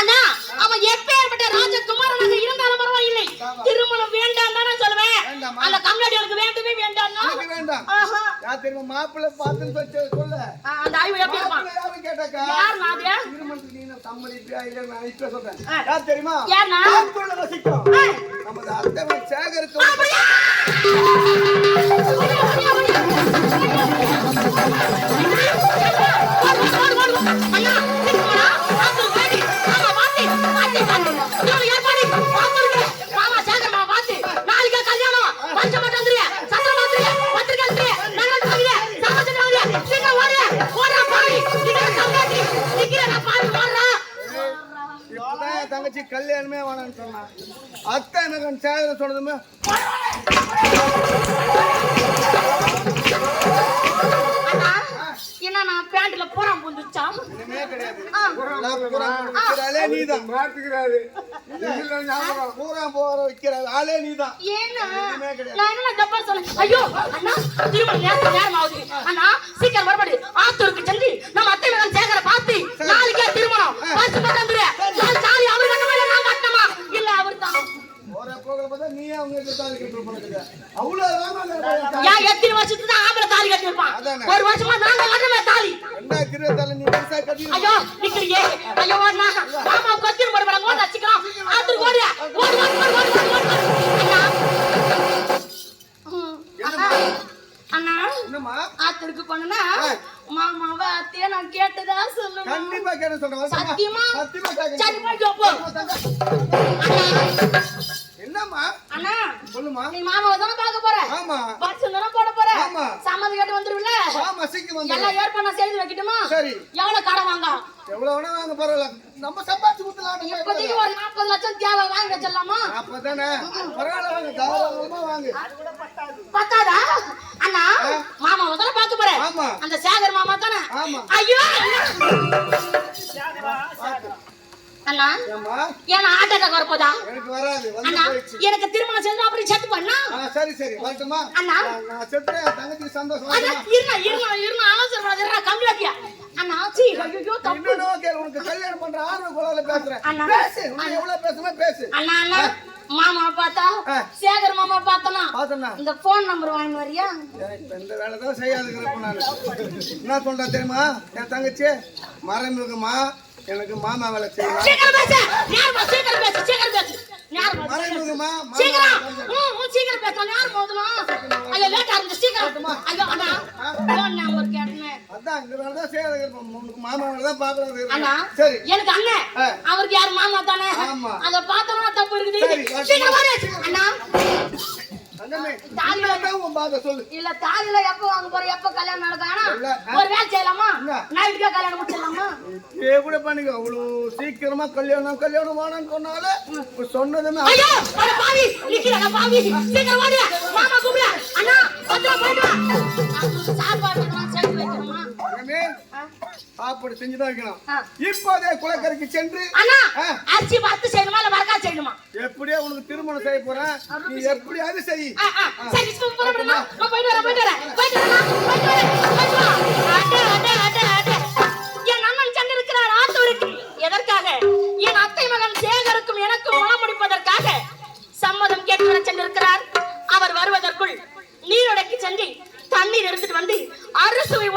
அண்ணா அவன் எப்பேற்பட்ட ராஜகுமாரனாக இருந்தாலும் பரவாயில்லை. திருமணம் வேண்டாம் தானே சொல்லுவேன். வேண்டாமா? அந்த கம்லாடி எனக்கு வேண்டவே வேண்டாம். ஆஹா. யார் தெரியுமா? மாப்பிள்ளை சொல்லி. ஆ, அந்த ஆய்வு எப்படி இருப்பான் கேட்டாக்கா. யார் நாதியா திருமணத்துக்கு நீ சம்மதிப்பியா இல்ல நான் இப்ப சொல்றேன். யார் தெரியுமா? நமது அத்தவன் சேகருக்கு இப்பதான் என் தங்கச்சி கல்யாணமே வேணாம்னு சொன்னா. அத்தை எனக்கு சேகர் சொன்னதுமே என்ன நான் பேண்ட்ல பூரா புந்துச்சா இனிமே கிடையாது. ஆ. நான் பூரா வைக்கிறாளே நீதான். மாத்துக்கிறாரு இதுல ஞாபகம் பூரா போற வைக்கிற ஆளே நீதான். ஏன்னா. நான் என்ன தப்பா சொல்ல ஐயோ அண்ணா திருமணம் நேரம் நேரம் ஆகுது அண்ணா சீக்கிரம் மறுபடி ஆத்தூருக்கு சென்று நம்ம அத்தை மகன் சேகரை பார்த்து நாளைக்கே திருமணம் பார்த்து பார்த்து நான் சாரி அவர் கட்டமா இல்ல நான் கட்டமா இல்ல அவர் தான் போற போகிற பார்த்தா நீ அவங்க கிட்ட தாலி கட்டுற பண்ணுங்க அவ்வளவுதான் ஏன் எத்தனை வருஷத்துக்கு தான் ஆம்பளை தாலி கட்டிருப்பான். ஒரு வருஷமா நாங்க கட்டமே தாலி. ஐயோ நிக்கிறியே. ஐயோ மாமா கொத்திரு போட போட மோத வச்சுக்கலாம். ஆத்தூருக்கு ஓடு ஓடு ஓடு ஓடு ஓடு ஓடு ஓடு. ம், அண்ணா. ஆத்தருக்கு பண்ணுனா. மாமாவை அத்தைய நான் கேட்டதா சொல்லணும். கண்டிப்பா கேட்ட சொல்றேன்? சத்தியமா? சத்தியமா கேட்க அண்ணா என்னம்மா அண்ணா. சொல்லுமா நீ மாமாவை தானே பார்க்க போற? ஆமா. பஸ் தானே போட போற? ஆமா. சம்மதி கேட்டு வந்துருவில்ல? ஆமா சீக்கிரம் வந்து எல்லாம் ஏற்பாடு செய்து வைக்கட்டுமா? சரி. எவ்வளவு கடன் வாங்க? எவ்வளவு வேணா வாங்க பரவாயில்ல. நம்ம சம்பாதிச்சு கொடுத்துலாம் இப்போதைக்கு ஒரு நாற்பது லட்சம் தேவை வாங்கி வச்சிடலாமா? அப்பதானே. பரவாயில்ல வாங்க. தாராளமா வாங்க. பத்தாதா. அண்ணா மாமா முதல்ல பார்க்க போற? ஆமா. அந்த சேகர் மாமா தானே? ஆமா. ஐயோ! அண்ணா ஏன்னா ஆட்டோக்காக வரப்போதா? எனக்கு வராது அண்ணா எனக்கு திருமணம் செஞ்சு அப்படி செத்து பண்ணா சரி சரி வரட்டுமா? அண்ணா. நான் செத்துறேன் என் சந்தோஷம் அண்ணா இருங்க இருங்க அவசரப்படாத இருங்க கம்மியாட்டியா அண்ணா சீ ஐயோ தப்பு. okay, உனக்கு கல்யாணம் பண்ற ஆர்வ பேசுறேன். அண்ணா. பேசு உனக்கு எவ்வளவு பேசுமா பேசு. அண்ணா அண்ணா மாமா பார்த்தா. சேகர் மாமா பார்த்தனா இந்த போன் நம்பர் வாங்கி வரியா? இந்த வேலை தான் செய்யாதுங்கிறப்ப நான். என்ன சொல்றேன் தெரியுமா? என் தங்கச்சி மறைமுகமா எனக்கு மாமா வேலை செய்யலாம் சீக்கிரம் பேசு. நேரமா சீக்கிரம் பேசு சீக்கிரம் பேசு. நேரமா மறைமுகமா மாமா சீக்கிரம். ம், சீக்கிரம் பேச. நேரம் போதும் ஐயோ லேட் ஆகுது சீக்கிரம். ஐயோ அண்ணா. போன் நம்பர் கேட்டேன் அதான் இந்த வேலை தான் மாமா வேலை தான் பாக்குறது. அண்ணா சரி. எனக்கு அண்ணன். அவருக்கு யார் மாமா தானே? ஆமா. அத பார்த்தோம்னா தப்பு இருக்குது? சீக்கிரம் வரு அண்ணா. இல்ல தாலில எப்ப வாங்க போற எப்ப கல்யாணம் நடக்கும். ஒரு வேலை செய்யலாமா? நைட்டுக்கே கல்யாணம் முடிச்சிடலாமா? இப்படியே கூட பண்ணிக்க. அவ்வளவு சீக்கிரமா கல்யாணம் கல்யாணம் வேணாம்னு சொன்னாலே சொன்னதுமே ஐயோ அட பாவி நிக்கிறடா பாவி. சீக்கிரம் வாடி. மாமா கூப்பிடு அண்ணா பத்திரம் போயிட்டு வா. சாப்பாடு எல்லாம் சேர்த்து வைக்கணுமா. சாப்பாடு செஞ்சுதான். இப்போதே குளக்கரைக்கு சென்று அண்ணா. அரிசி வறுத்து செய்யணுமா? இல்ல செய்யணுமா? எப்படியா உனக்கு திருமணம் செய்ய போறேன். நீ எப்படியாவது செய். எதற்காக? என் அத்தை மகன் சேகருக்கும் எனக்கும் மனம் சம்மதம் கேட்டு சென்றிருக்கிறார். அவர் வருவதற்குள் நீரோடைக்கு சென்று தண்ணீர் எடுத்துட்டு வந்து அறுசுவை